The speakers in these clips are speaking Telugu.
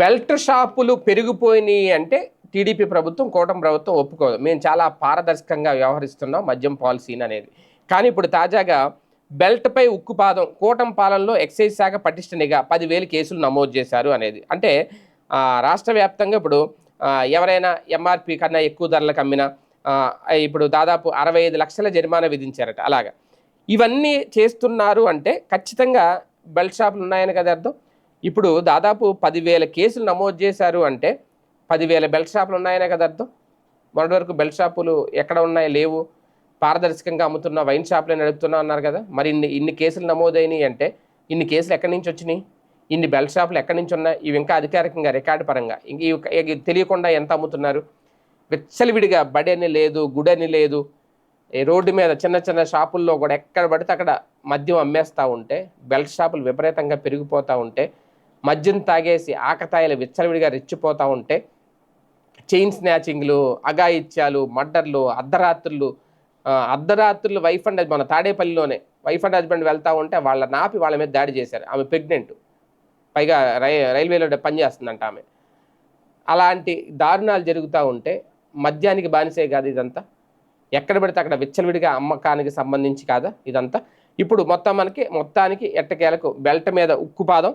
బెల్ట్ షాపులు పెరిగిపోయినాయి అంటే టీడీపీ ప్రభుత్వం కూటమి ప్రభుత్వం ఒప్పుకోదు. మేము చాలా పారదర్శకంగా వ్యవహరిస్తున్నాం మద్యం పాలసీని అనేది. కానీ ఇప్పుడు తాజాగా బెల్ట్పై ఉక్కుపాదం కూటం పాలనలో ఎక్సైజ్ శాఖ పటిష్ట నిఘా పదివేలు కేసులు నమోదు చేశారు అనేది. అంటే రాష్ట్ర వ్యాప్తంగా ఇప్పుడు ఎవరైనా ఎంఆర్పి కన్నా ఎక్కువ ధరలకు అమ్మినా ఇప్పుడు దాదాపు అరవై ఐదు లక్షల జరిమానా విధించారట అలాగా. ఇవన్నీ చేస్తున్నారు అంటే ఖచ్చితంగా బెల్ట్ షాపులు ఉన్నాయని కదా అర్థం? ఇప్పుడు దాదాపు పదివేల కేసులు నమోదు చేశారు అంటే పదివేల బెల్ట్ షాపులు ఉన్నాయనే కదా అర్థం? మొన్నటి వరకు బెల్ట్ షాపులు ఎక్కడ ఉన్నాయి లేవు. పారదర్శకంగా అమ్ముతున్న వైన్ షాపులే నడుపుతున్నా అన్నారు కదా. మరి ఇన్ని ఇన్ని కేసులు నమోదైనాయి అంటే ఇన్ని కేసులు ఎక్కడి నుంచి వచ్చినాయి? ఇన్ని బెల్ట్ షాపులు ఎక్కడి నుంచి ఉన్నాయి? ఇవి ఇంకా అధికారికంగా రికార్డు పరంగా. ఇంక ఇవి- తెలియకుండా ఎంత అమ్ముతున్నారు? విచ్చలవిడిగా బడి అని లేదు గుడి అని లేదు. రోడ్డు మీద చిన్న చిన్న షాపుల్లో కూడా ఎక్కడ పడితే అక్కడ మద్యం అమ్మేస్తూ ఉంటే బెల్ట్ షాపులు విపరీతంగా పెరిగిపోతూ ఉంటే మద్యం తాగేసి ఆకతాయిలు విచ్చలవిడిగా రెచ్చిపోతూ ఉంటే చైన్ స్నాచింగ్లు అగాయిత్యాలు మర్డర్లు అర్ధరాత్రులు అర్ధరాత్రులు వైఫ్ అండ్ మన తాడేపల్లిలోనే వైఫ్ అండ్ హస్బెండ్ వెళ్తూ ఉంటే వాళ్ళ నాపి వాళ్ళ మీద దాడి చేశారు. ఆమె ప్రెగ్నెంట్. పైగా రై రైల్వేలో పనిచేస్తుందంట ఆమె. అలాంటి దారుణాలు జరుగుతూ ఉంటే మద్యానికి బానిసే కాదు ఇదంతా. ఎక్కడ పడితే అక్కడ విచ్చలవిడిగా అమ్మకానికి సంబంధించి కాదా ఇదంతా. ఇప్పుడు మొత్తం మనకి మొత్తానికి ఎట్టకేలకు బెల్ట్ మీద ఉక్కుపాదం.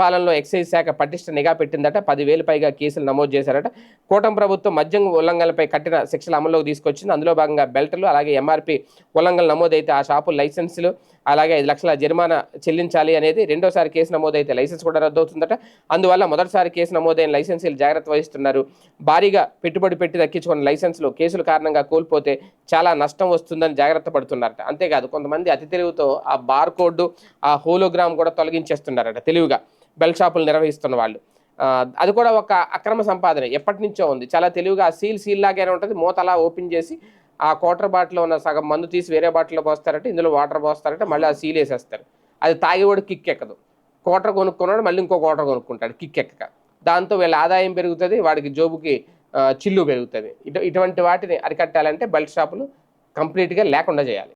పాలనలో ఎక్సైజ్ శాఖ పటిష్ట నిఘా పెట్టిందట. పదివేలు పైగా కేసులు నమోదు చేశారట. కూటమి ప్రభుత్వం మద్యం ఉల్లంఘనలపై కఠిన శిక్షలు అమల్లోకి తీసుకొచ్చింది. అందులో భాగంగా బెల్టులు అలాగే ఎంఆర్పి ఉల్లంఘనలు నమోదైతే ఆ షాపు లైసెన్సులు అలాగే ఐదు లక్షల జరిమానా చెల్లించాలి అనేది రెండోసారి కేసు నమోదైతే లైసెన్స్ కూడా రద్దవుతుందట. అందువల్ల మొదటిసారి కేసు నమోదైన లైసెన్సీలు జాగ్రత్త వహిస్తున్నారు. భారీగా పెట్టుబడి పెట్టి దక్కించుకున్న లైసెన్సులు కేసుల కారణంగా కోల్పోతే చాలా నష్టం వస్తుందని జాగ్రత్త పడుతున్నారట. అంతేకాదు కొంతమంది అతి తెలివితో ఆ బార్ కోడ్ ఆ హోలోగ్రామ్ కూడా తొలగించేస్తున్నారు. తొలగించేస్తున్నారట తెలివిగా. బెల్ షాపులు నిర్వహిస్తున్న వాళ్ళు. అది కూడా ఒక అక్రమ సంపాదన ఎప్పటి నుంచో ఉంది. చాలా తెలివిగా సీల్ సీల్ లాగానే ఉంటుంది. మూత అలా ఓపెన్ చేసి ఆ క్వార్టర్ బాటిల్లో ఉన్న సగం మందు తీసి వేరే బాటిల్లో పోస్తారట ఇందులో వాటర్ పోస్తారట మళ్ళీ ఆ సీల్ వేసేస్తారు. అది తాగేవాడు కిక్ ఎక్కదు. క్వార్టర్ కొనుక్కున్నాడు మళ్ళీ ఇంకో క్వార్టర్ కొనుక్కుంటాడు కిక్ ఎక్కక. దాంతో వీళ్ళ ఆదాయం పెరుగుతుంది వాడికి జోబుకి చిల్లు పెరుగుతుంది. ఇటు ఇటువంటి వాటిని అరికట్టాలంటే బెల్ట్ షాపులు కంప్లీట్గా లేకుండా చేయాలి.